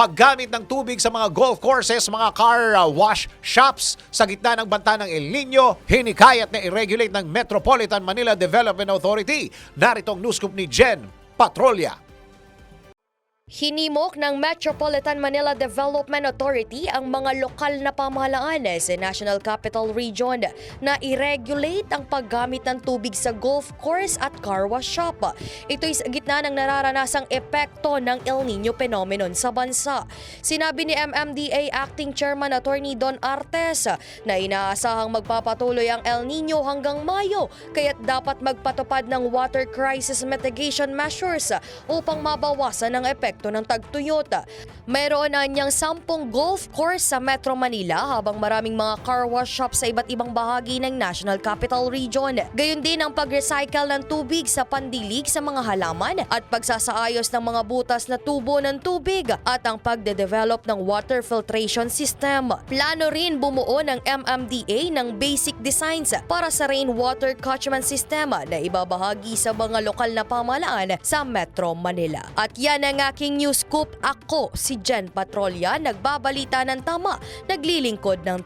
paggamit ng tubig sa mga golf courses, mga car uh, wash shops sa gitna ng banta ng El Nino, hinikayat na i-regulate ng Metropolitan Manila Development Authority. Narito ang news scoop ni Jen Patrolya. Hinimok ng Metropolitan Manila Development Authority ang mga lokal na pamahalaan sa National Capital Region na i-regulate ang paggamit ng tubig sa golf course at car wash shop. Ito'y sa gitna ng nararanasang epekto ng El Nino phenomenon sa bansa. Sinabi ni MMDA Acting Chairman Attorney Don Artes na inaasahang magpapatuloy ang El Nino hanggang Mayo kaya't dapat magpatupad ng water crisis mitigation measures upang mabawasan ang epekto ng tagtuyot. Mayroon na niyang sampung golf course sa Metro Manila habang maraming mga car wash shops sa iba't ibang bahagi ng National Capital Region. Gayon din ang pag-recycle ng tubig sa pandilig sa mga halaman at pagsasaayos ng mga butas na tubo ng tubig at ang pagde-develop ng water filtration system. Plano rin bumuo ng MMDA ng basic designs para sa rainwater catchment system na ibabahagi sa mga lokal na pamahalaan sa Metro Manila. At yan ang aking news scoop. Ako si Jen Patrolya, nagbabalita ng tama, naglilingkod ng